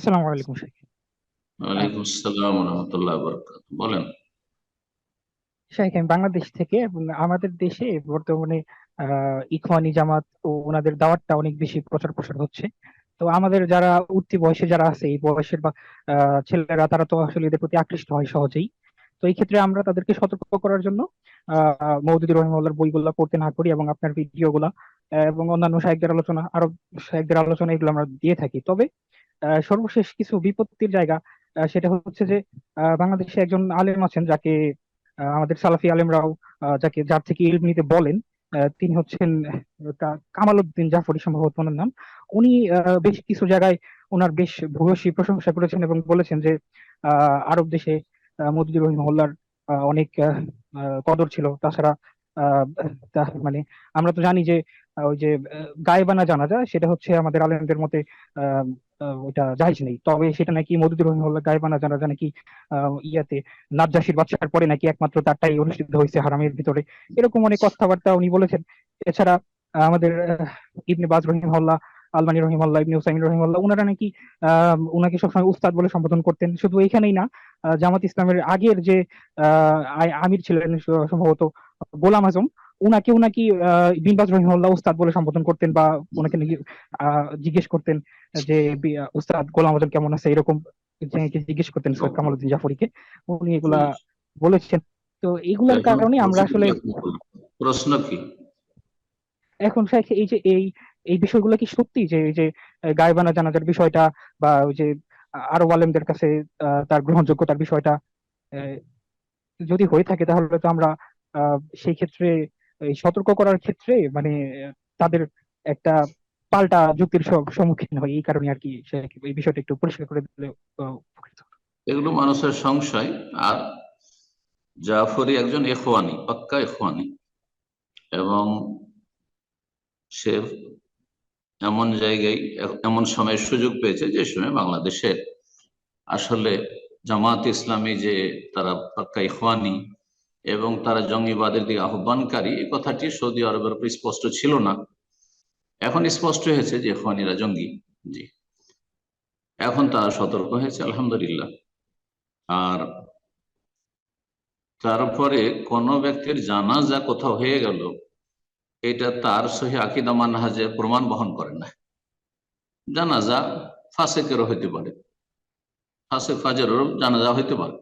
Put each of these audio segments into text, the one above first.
আসসালামু আলাইকুম শেখ ওয়ালাইকুম আসসালাম রহমতুল্লাহ বরকাত। বলেন। শেখ আমি বাংলাদেশ থেকে আমাদের দেশে বর্তমানে ইখওয়ানি জামাত ও ওনাদের দাওয়াতটা অনেক বেশি প্রচার প্রসার হচ্ছে। তো আমাদের যারা উঠতি বয়সে যারা আছে এই বয়সের বা ছেলেরা তারা তো আসলে এদের প্রতি আকৃষ্ট হয় সহজেই। তো এই ক্ষেত্রে আমরা তাদেরকে সতর্ক করার জন্য আহ মওদুদুর রহিমাল্লাহর বইগুলা পড়তে না করি এবং আপনার ভিডিওগুলা এবং অন্যান্য শায়েখদের আলোচনা আরও শায়েখদের আলোচনা এগুলো আমরা দিয়ে থাকি। তবে সর্বশেষ কিছু বিপত্তির জায়গা সেটা হচ্ছে যে বাংলাদেশে একজন আলেম আছেন যাকে আমাদের সালাফি আলেমরাও যাকে যার থেকে ইলম নিতে বলেন তিনি হচ্ছেন কামাল উদ্দিন জাফরি সম্ভবত ওনার নাম। উনি বেশ কিছু জায়গায় ওনার বেশ ভূয়সী প্রশংসা করেছেন এবং বলেছেন যে আরব দেশে আহ, রহিম রহিমাহুল্লাহর আহ, অনেক কদর ছিল। তাছাড়া মানে আমরা তো জানি যে ওই যে গায়েবানা জানা যায়, সেটা হচ্ছে আমাদের আলেমদের মতে ওইটা জায়েজ নেই। তবে সেটা নাকি মওদুদুর রহিমাহুল্লাহ গায়েবানা জানাজা নাকি ইয়াতে নাজ্জাসির বাচ্চার পরে নাকি একমাত্র তারটাই অনুষ্ঠিত হয়েছে হারামের ভিতরে। এরকম অনেক কথাবার্তা উনি বলেছেন। এছাড়া আমাদের ইবনে বাজ রহিমাল্লাহ আলমানি রহিমাল্লাহ ইবনে উসাইমিন রহিমাল্লাহ ওনারা নাকি আহ উনাকে সবসময় উস্তাদ বলে সম্বোধন করতেন। শুধু এখানেই না জামাত ইসলামের আগের যে আমির ছিলেন সম্ভবত গোলাম আজম উনাকেও নাকি আহ বিন রহিমাল্লাহ উস্তাদ বলে সম্বোধন করতেন বা ওনাকে নাকি জিজ্ঞেস করতেন যে উস্তাদ গোলাম আজম কেমন আছে? এরকম জিজ্ঞেস করতেন সৈয়দ কামালউদ্দিন জাফরিকে। উনি এগুলা বলেছেন। তো এগুলার কারণে আমরা আসলে প্রশ্ন কি? এখন শেখ এই যে এই এই বিষয়গুলো কি সত্যি? যে এই যে গায়েবানা জানাজার বিষয়টা বা ওই যে আরব আলেমদের কাছে তার গ্রহণযোগ্যতার বিষয়টা যদি হয়ে থাকে তাহলে তো আমরা সেই ক্ষেত্রে সতর্ক করার ক্ষেত্রে মানে তাদের একটা পাল্টা যুক্তির সম্মুখীন হয় এই কারণে আর কি এই বিষয়টা একটু পরিষ্কার করে দিলে। এগুলো মানুষের সংশয়। আর জাফরি একজন এখওয়ানি, পাক্কা এখওয়ানি। এবং সে এমন জায়গায়, এমন সময় সুযোগ পেয়েছে যে সময় বাংলাদেশের। আসলে জামাত ইসলামী যে তারা পাক্কা ইখওয়ানি এবং তারা জঙ্গিবাদের দিকে আহ্বানকারী, এই কথাটি সৌদি আরবের উপর স্পষ্ট ছিল না। এখন স্পষ্ট হয়েছে যে ইখওয়ানিরা জঙ্গি। জি। এখন তারা সতর্ক হয়েছে, আলহামদুলিল্লাহ। আর তারপরে কোন ব্যক্তির জানাজা কোথাও হয়ে গেল এটা তার সহি আকিদা মানহাজে প্রমাণ বহন করে না। জানাজা ফাসেকেরও হইতে পারে। ফাসেক ফাজেরও জানাজা হইতে পারে।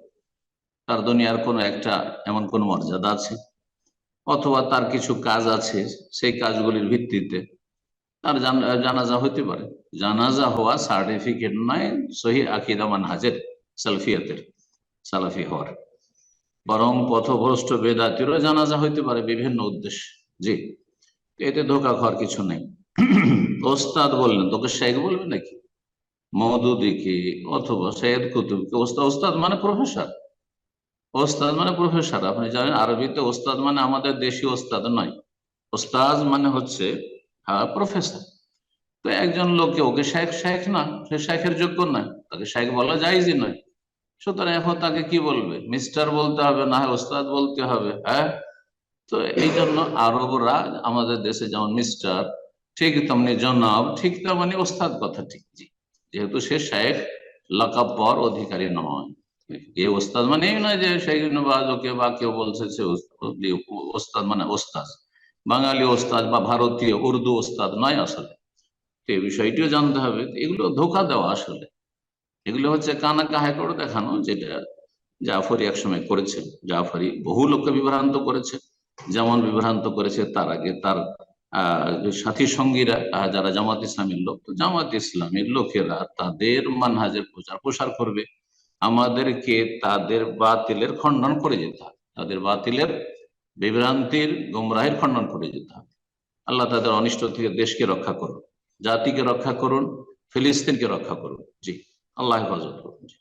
তার দুনিয়ার কোনো একটা এমন কোন মর্যাদা আছে, অথবা তার কিছু কাজ আছে, সেই কাজগুলির ভিত্তিতে তার জানাজা হইতে পারে। জানাজা হওয়া সার্টিফিকেট নয় সহি আকিদা মানহাজের, সালফিয়াতের, সালাফি হওয়ার। বরং পথভ্রষ্ট বেদাতিরও জানাজা হইতে পারে বিভিন্ন উদ্দেশ্যে। জি। এতে ধোকা খাওয়ার কিছু নেই। ওস্তাদ বললেন, তোকে শেখ বলবে নাকি? মৌদুদিকে অথবা সৈয়দ কুতুবকে ওস্তাদ ওস্তাদ মানে প্রফেসর। ওস্তাদ মানে প্রফেসর, আপনি জানেন আরবিতে ওস্তাদ মানে আমাদের দেশি ওস্তাদ নয়। ওস্তাদ মানে হচ্ছে হ্যাঁ প্রফেসর। তো একজন লোককে ওকে শেখ শেখ না, সে শেখের যোগ্য নয় তাকে শেখ বলা যাইজই নয়। সুতরাং এখন তাকে কি বলবে? মিস্টার বলতে হবে, না হয় ওস্তাদ বলতে হবে হ্যাঁ? তো এই জন্য আরবরা আমাদের দেশে যেমন মিস্টার ঠিক তেমনি জনাব, ঠিক তেমনি ওস্তাদ কথা ঠিক যেহেতু সে শেখ লাকাব পর অধিকারী নয়। এ ওস্তাদ মানে এই নয় যে সেই ওকে বা কেউ বলছে সে ওস্তাদ মানে ওস্তাদ। বাঙালি ওস্তাদ বা ভারতীয় উর্দু ওস্তাদ নয় আসলে। তো এই বিষয়টিও জানতে হবে। এগুলো ধোকা দেওয়া আসলে। এগুলো হচ্ছে কানা কাহায় করে দেখানো, যেটা জাফরি একসময় করেছে। জাফরি বহু লোককে বিভ্রান্ত করেছে। যেমন বিভ্রান্ত করেছে তার আগে তার সাথী সঙ্গীরা যারা জামাত ইসলামের লোক, তো জামাত ইসলামের লোকেরা তাদের মানহাজের প্রচার প্রসার করবে। আমাদেরকে তাদের বাতিলের খণ্ডন করে যেতে হবে। তাদের বাতিলের বিভ্রান্তির গুমরাহের খণ্ডন করে যেতে হবে। আল্লাহ তাদের অনিষ্ট থেকে দেশকে রক্ষা করুন, জাতিকে রক্ষা করুন, ফিলিস্তিনকে রক্ষা করুন। জি, আল্লাহ হেফাজত করুন। জি।